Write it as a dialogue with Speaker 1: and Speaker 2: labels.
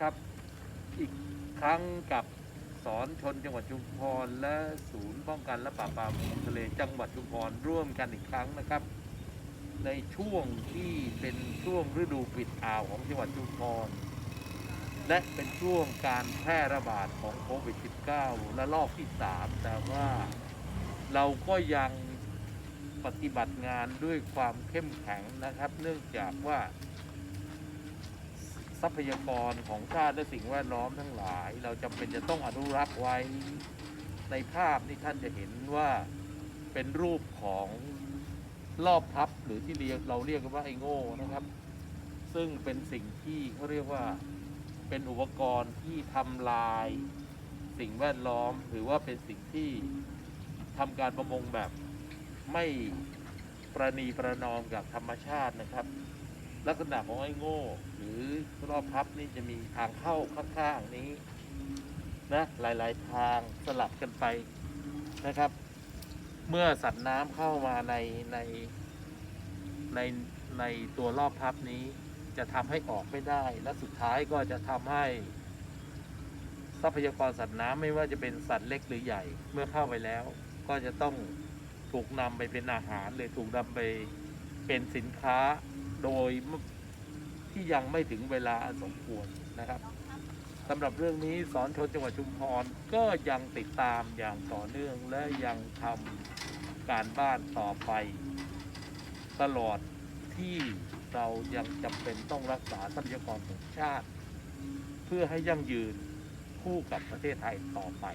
Speaker 1: ครั้งกับสอนชนจังหวัดชุมพรและศูนย์ป้องกันและปราบปรามของทะเลจังหวัดชุมพรร่วมกันอีกครั้งนะครับ ในช่วงที่เป็นช่วงฤดูปิดอ่าวของจังหวัดชุมพรและเป็นช่วงการแพร่ระบาดของโควิด -19 และลอกที่ 3 แต่ว่าเราก็ยังปฏิบัติงานด้วยความเข้มแข็งนะครับ เนื่องจากว่า ทรัพยากรของชาติและสิ่งแวดล้อมทั้งหลาย เราจำเป็นจะต้องอนุรักษ์ไว้ ในภาพนี่ท่านจะเห็นว่าเป็นรูปของรอบพับหรือที่เรียกเราเรียกกันว่าไอ้โง่นะครับ ซึ่งเป็นสิ่งที่เขาเรียกว่าเป็นอุปกรณ์ที่ทำลายสิ่งแวดล้อม หรือว่าเป็นสิ่งที่ทำการประมงแบบไม่ประนีประนอมกับธรรมชาตินะครับ ลักษณะของไอ้โง่ หรือรอบพับนี่จะมีทางเข้าข้างๆนี้นะหลายๆทางสลับกันไปนะครับ เมื่อสัตว์น้ำเข้ามาในในในในตัวรอบพับนี้จะทำให้ออกไม่ได้ และสุดท้ายก็จะทำให้ ทรัพยากรสัตว์น้ำไม่ว่าจะเป็นสัตว์เล็กหรือใหญ่ เมื่อเข้าไปแล้ว ก็จะต้องถูกนำไปเป็นอาหารหรือถูกนำไป เป็นสินค้าโดยที่ยังไม่ถึงเวลาสมควรนะครับสำหรับเรื่องนี้สอนชนจังหวัดชุมพรก็ยังติดตามอย่างต่อเนื่องและยังทำการบ้านต่อไป ตลอดที่เรายังจำเป็นต้องรักษาทรัพยากรของชาติ เพื่อให้ยั่งยืนคู่กับประเทศไทยต่อไป